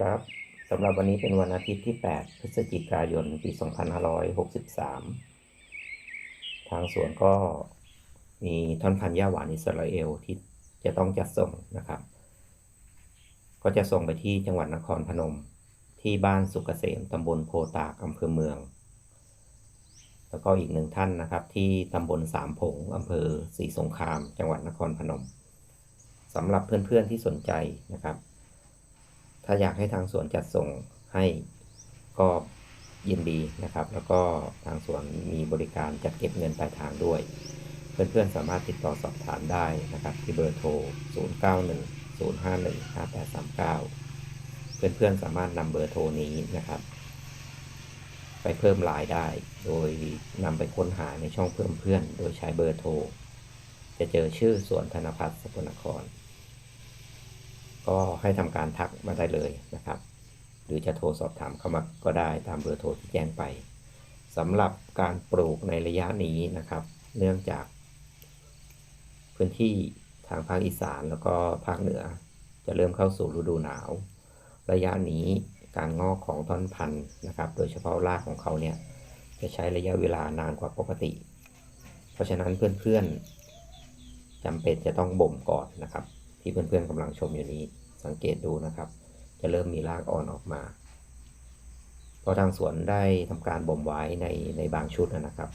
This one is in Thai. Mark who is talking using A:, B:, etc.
A: ครับสำหรับวันนี้เป็นวันอาทิตย์ที่ 8 พฤศจิกายน ปี 2563 ทางสวนก็มีท่อนพันธุ์หญ้าหวานอิสราเอลที่จะต้องจัดส่งนะครับ ก็จะส่งไปที่จังหวัดนครพนม ที่บ้านสุกเกษมตำบลโพตากอำเภอเมือง แล้วก็อีกหนึ่งท่านนะครับ ที่ตำบลสามผงอำเภอศรีสงคราม จังหวัดนครพนมสำหรับเพื่อนๆที่สนใจนะครับ ถ้าอยากให้ทางสวนจัดส่งให้ก็ยินดีนะครับ แล้วก็ทางสวนมีบริการจัดเก็บเงินปลายทางด้วย เพื่อนๆสามารถติดต่อสอบถามได้นะครับ ที่เบอร์โทร 0910515839 เพื่อนๆสามารถนำเบอร์โทรนี้นะครับ ไปเพิ่มไลน์ได้ โดยนำไปค้นหาในช่องเพิ่มเพื่อน โดยใช้เบอร์โทร จะเจอชื่อสวนธนพัฒน์สกลนคร ก็ให้ทำการทักมาได้เลยนะครับ หรือจะโทรสอบถามเข้ามาก็ได้ตามเบอร์โทรที่แจ้งไปสำหรับการปลูกในระยะนี้นะครับ เนื่องจาก พื้นที่ทางภาคอีสานแล้วก็ภาคเหนือ จะเริ่มเข้าสู่ฤดูหนาว ระยะนี้การงอกของต้นพันธุ์นะครับ โดยเฉพาะรากของเขาเนี่ยจะใช้ระยะเวลานานกว่าปกติ เพราะฉะนั้นเพื่อนๆจำเป็นจะต้องบ่มก่อนนะครับ ที่เพื่อนๆกำลังชมอยู่นี้ สังเกตดูนะครับ จะเริ่มมีรากอ่อนออกมา เพราะทางสวนได้ทำการบ่มไว้ในในบางชุดนะครับ